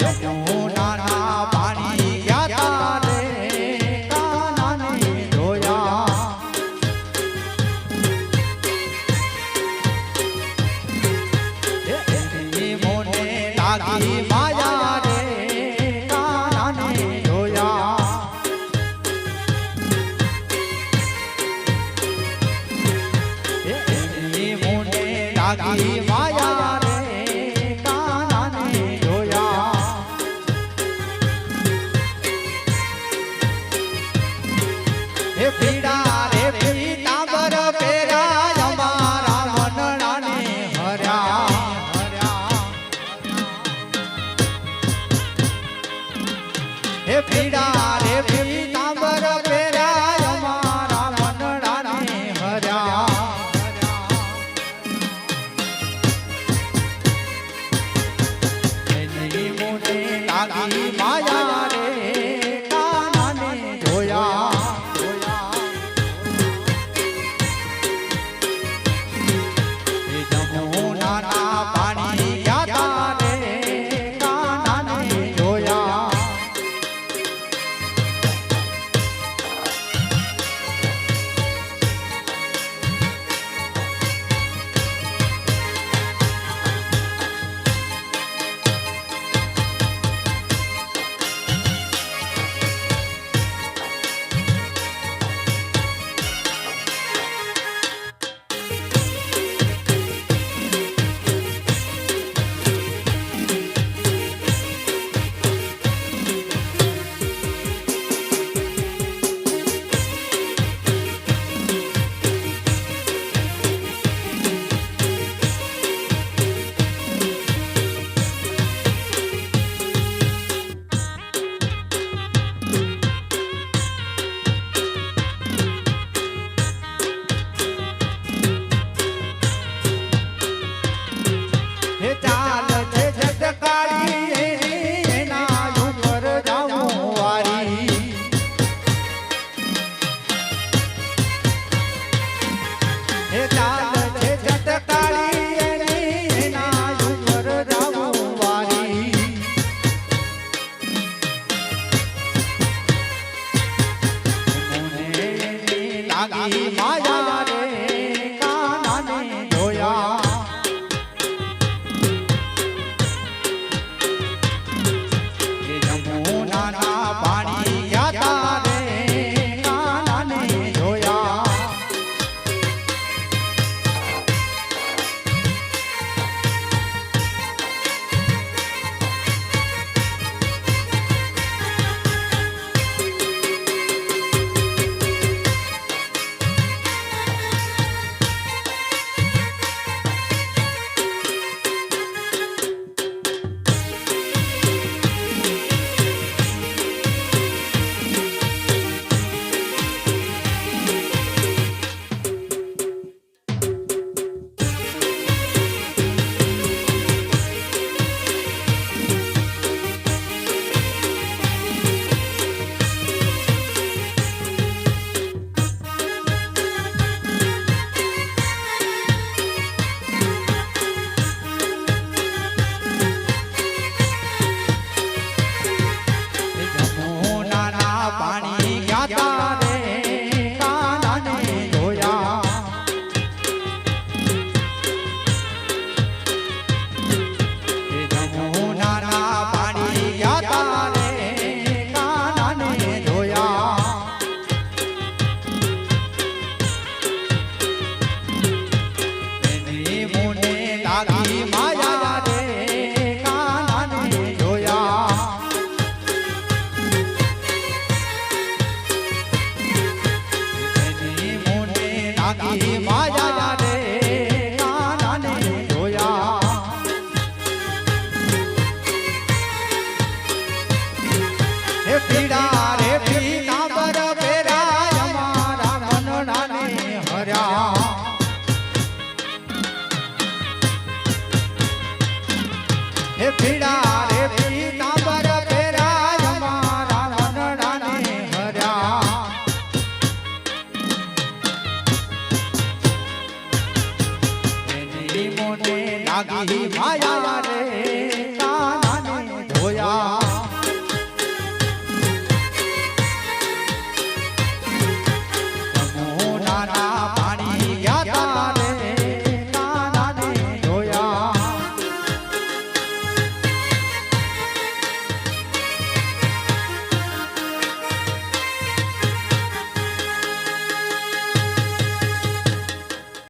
eu, eu. પીડા રે પીતાંબર રાગી માયા રે કાનાને જોયા હે પીડા રે પીડા હે પીડા लागी माया